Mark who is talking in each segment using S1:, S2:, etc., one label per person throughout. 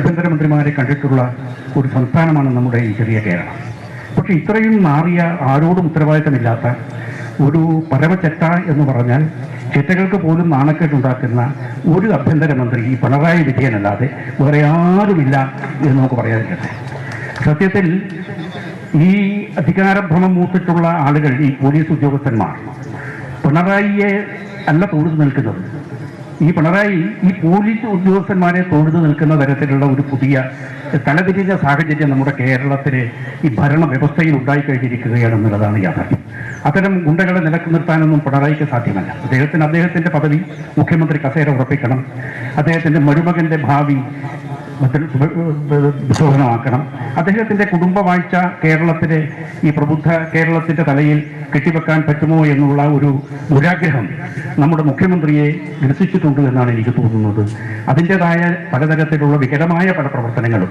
S1: ആഭ്യന്തരമന്ത്രിമാരെ കണ്ടിട്ടുള്ള ഒരു സംസ്ഥാനമാണ് നമ്മുടെ ഈ ചെറിയ കേരളം. പക്ഷെ ഇത്രയും മാറിയ ആരോടും ഉത്തരവാദിത്തമില്ലാത്ത ഒരു പരമചെറ്റ എന്ന് പറഞ്ഞാൽ ചെറ്റകൾക്ക് പോലും നാണക്കേട്ടുണ്ടാക്കുന്ന ഒരു ആഭ്യന്തരമന്ത്രി ഈ പിണറായി വിജയനല്ലാതെ വേറെ ആരുമില്ല എന്ന് നമുക്ക് പറയാതിരിക്കട്ടെ സത്യത്തിൽ ഈ അധികാരഭ്രമം മൂത്തിട്ടുള്ള ആളുകൾ ഈ പോലീസ് ഉദ്യോഗസ്ഥന്മാർ. പിണറായിയെ അല്ല തൊഴുതു നിൽക്കുന്നത്. ഈ പിണറായി ഈ പോലീസ് ഉദ്യോഗസ്ഥന്മാരെ തൊഴുതു നിൽക്കുന്ന തരത്തിലുള്ള ഒരു പുതിയ തലതിരിഞ്ഞ സാഹചര്യം നമ്മുടെ കേരളത്തിലെ ഈ ഭരണ വ്യവസ്ഥയിൽ ഉണ്ടായിക്കഴിഞ്ഞിരിക്കുകയാണെന്നുള്ളതാണ് യാഥാർത്ഥ്യം. അത്തരം ഗുണ്ടകളെ നിലയ്ക്ക് നിർത്താനൊന്നും പിണറായിക്ക് സാധ്യമല്ല. അദ്ദേഹത്തിന് അദ്ദേഹത്തിന്റെ പദവി മുഖ്യമന്ത്രി കസേര ഉറപ്പിക്കണം. അദ്ദേഹത്തിന്റെ മരുമകന്റെ ഭാവി ശോഭനമാക്കണം അദ്ദേഹത്തിന്റെ കുടുംബവാഴ്ച കേരളത്തിലെ ഈ പ്രബുദ്ധ കേരളത്തിന്റെ തലയിൽ കെട്ടിവെക്കാൻ പറ്റുമോ എന്നുള്ള ഒരു ദുരാഗ്രഹം നമ്മുടെ മുഖ്യമന്ത്രിയെ ഗ്രസിച്ചിട്ടുണ്ട് എന്നാണ് എനിക്ക് തോന്നുന്നത്. അതിന്റെതായ പലതരത്തിലുള്ള വികലമായ പല പ്രവർത്തനങ്ങളും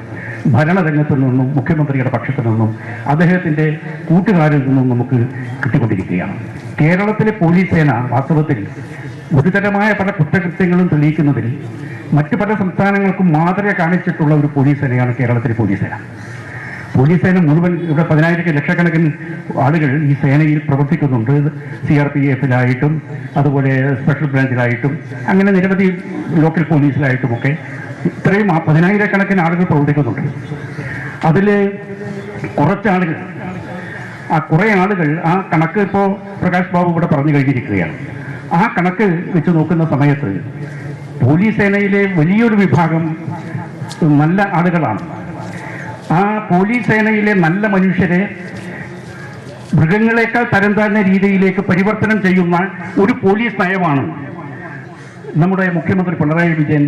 S1: ഭരണരംഗത്തു നിന്നും മുഖ്യമന്ത്രിയുടെ പക്ഷത്തു നിന്നും അദ്ദേഹത്തിന്റെ കൂട്ടുകാരിൽ നിന്നും നമുക്ക് കിട്ടിക്കൊണ്ടിരിക്കുകയാണ്. കേരളത്തിലെ പോലീസ് സേന വാസ്തവത്തിൽ ഗുരുതരമായ പല കുറ്റകൃത്യങ്ങളും തെളിയിക്കുന്നതിൽ മറ്റു പല സംസ്ഥാനങ്ങൾക്കും മാതൃക കാണിച്ചിട്ടുള്ള ഒരു പോലീസ് സേനയാണ് കേരളത്തിലെ പോലീസ് സേന. പോലീസ് സേന മുഴുവൻ ഇവിടെ പതിനായിരത്തി ലക്ഷക്കണക്കിന് ആളുകൾ ഈ സേനയിൽ പ്രവർത്തിക്കുന്നുണ്ട്. സി ആർ പി എഫിലായിട്ടും അതുപോലെ സ്പെഷ്യൽ ബ്രാഞ്ചിലായിട്ടും അങ്ങനെ നിരവധി ലോക്കൽ പോലീസിലായിട്ടുമൊക്കെ ഇത്രയും പതിനായിരക്കണക്കിന് ആളുകൾ പ്രവർത്തിക്കുന്നുണ്ട്. അതിൽ കുറച്ചാളുകൾ ആ കുറേ ആളുകൾ ആ കണക്ക് ഇപ്പോൾ പ്രകാശ് ബാബു ഇവിടെ പറഞ്ഞു കഴിഞ്ഞിരിക്കുകയാണ്. ആ കണക്ക് വെച്ച് നോക്കുന്ന സമയത്ത് പോലീസ് സേനയിലെ വലിയൊരു വിഭാഗം നല്ല ആളുകളാണ്. ആ പോലീസ് സേനയിലെ നല്ല മനുഷ്യരെ മൃഗങ്ങളെക്കാൾ തരം താഴ്ന്ന രീതിയിലേക്ക് പരിവർത്തനം ചെയ്യുന്ന ഒരു പോലീസ് നയമാണ് നമ്മുടെ മുഖ്യമന്ത്രി പിണറായി വിജയൻ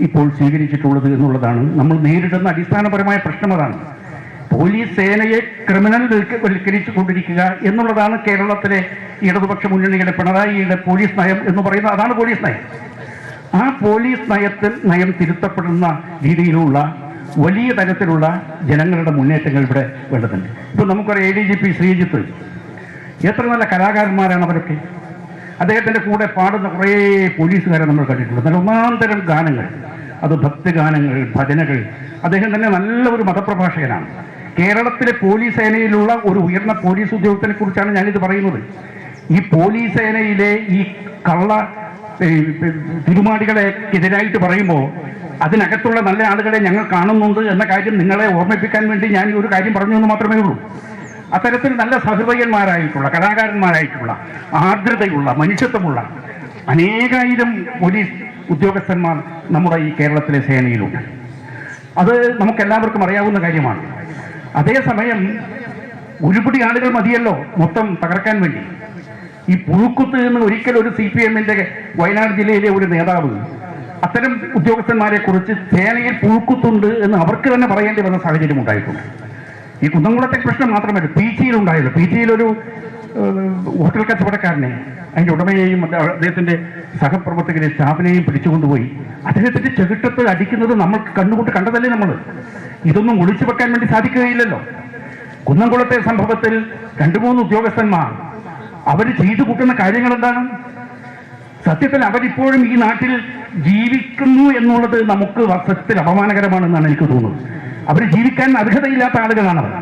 S1: ഇപ്പോൾ സ്വീകരിച്ചിട്ടുള്ളത് എന്നുള്ളതാണ്. നമ്മൾ നേരിടുന്ന അടിസ്ഥാനപരമായ പ്രശ്നം അതാണ്. പോലീസ് സേനയെ ക്രിമിനൽ വൽക്കരിച്ചു കൊണ്ടിരിക്കുക എന്നുള്ളതാണ് കേരളത്തിലെ ഇടതുപക്ഷ മുന്നണിയുടെ പിണറായിയുടെ പോലീസ് നയം എന്ന് പറയുന്നത്. അതാണ് പോലീസ് നയം. ആ പോലീസ് നയത്തിൽ നയം തിരുത്തപ്പെടുന്ന രീതിയിലുള്ള വലിയ തരത്തിലുള്ള ജനങ്ങളുടെ മുന്നേറ്റങ്ങൾ ഇവിടെ വേണ്ടതുണ്ട് ഇപ്പോൾ നമുക്കൊരു A D G P Sreejith. എത്ര നല്ല കലാകാരന്മാരാണ് അവരൊക്കെ. അദ്ദേഹത്തിന്റെ കൂടെ പാടുന്ന കുറേ പോലീസുകാരെ നമ്മൾ കണ്ടിട്ടുണ്ട്. നല്ല ഒന്നാന്തരം ഗാനങ്ങൾ. അത് ഭക്തിഗാനങ്ങൾ ഭജനകൾ. അദ്ദേഹം തന്നെ നല്ല ഒരു മതപ്രഭാഷകനാണ്. കേരളത്തിലെ പോലീസ് സേനയിലുള്ള ഒരു ഉയർന്ന പോലീസ് ഉദ്യോഗത്തിനെ കുറിച്ചാണ് ഞാനിത് പറയുന്നത്. ഈ പോലീസ് സേനയിലെ ഈ കള്ള തിരുമാടികളെ എതിരായിട്ട് പറയുമ്പോൾ അതിനകത്തുള്ള നല്ല ആളുകളെ ഞങ്ങൾ കാണുന്നുണ്ട് എന്ന കാര്യം നിങ്ങളെ ഓർമ്മിപ്പിക്കാൻ വേണ്ടി ഞാൻ ഒരു കാര്യം പറഞ്ഞു എന്ന് മാത്രമേ ഉള്ളൂ. അത്തരത്തിൽ നല്ല സഹൃദയന്മാരായിട്ടുള്ള കലാകാരന്മാരായിട്ടുള്ള ആർദ്രതയുള്ള മനുഷ്യത്വമുള്ള അനേകായിരം പോലീസ് ഉദ്യോഗസ്ഥന്മാർ നമ്മുടെ ഈ കേരളത്തിലെ സേനയിലുണ്ട്. അത് നമുക്ക് എല്ലാവർക്കും അറിയാവുന്ന കാര്യമാണ്. അതേസമയം ഒരുപിടി ആളുകൾ മതിയല്ലോ മൊത്തം തകർക്കാൻ വേണ്ടി. ഈ പുഴുക്കുത്ത് എന്ന് ഒരിക്കൽ ഒരു സി പി എമ്മിന്റെ വയനാട് ജില്ലയിലെ ഒരു നേതാവ് അത്തരം ഉദ്യോഗസ്ഥന്മാരെ കുറിച്ച് സേനയിൽ പുഴുക്കുത്തുണ്ട് എന്ന് അവർക്ക് തന്നെ പറയേണ്ടി വന്ന സാഹചര്യം ഉണ്ടായിട്ടുണ്ട്. ഈ കുന്നംകുളത്തെ പ്രശ്നം മാത്രമല്ല പീച്ചിയിൽ ഉണ്ടായല്ലോ. പി ഒരു ഹോട്ടൽ കച്ചവടക്കാരനെ അതിന്റെ ഉടമയെയും അദ്ദേഹത്തിന്റെ സഹപ്രവർത്തകരെ സ്റ്റാഫിനെയും പിടിച്ചുകൊണ്ടുപോയി. അദ്ദേഹത്തിന്റെ ചെകിട്ടത്ത് അടിക്കുന്നത് നമ്മൾ കണ്ണുകൊണ്ട് കണ്ടതല്ലേ നമ്മൾ. ഇതൊന്നും ഒളിച്ചു വെക്കാൻ വേണ്ടി സാധിക്കുകയില്ലല്ലോ. കുന്നംകുളത്തെ സംഭവത്തിൽ രണ്ടു മൂന്ന് ഉദ്യോഗസ്ഥന്മാർ അവർ ചെയ്തു കൂട്ടുന്ന കാര്യങ്ങൾ എന്താണ് സത്യത്തിൽ അവരിപ്പോഴും ഈ നാട്ടിൽ ജീവിക്കുന്നു എന്നുള്ളത് നമുക്ക് സത്യത്തിൽ അപമാനകരമാണെന്നാണ് എനിക്ക് തോന്നുന്നത്. അവർ ജീവിക്കാൻ അർഹതയില്ലാത്ത ആളുകളാണ് അവർ.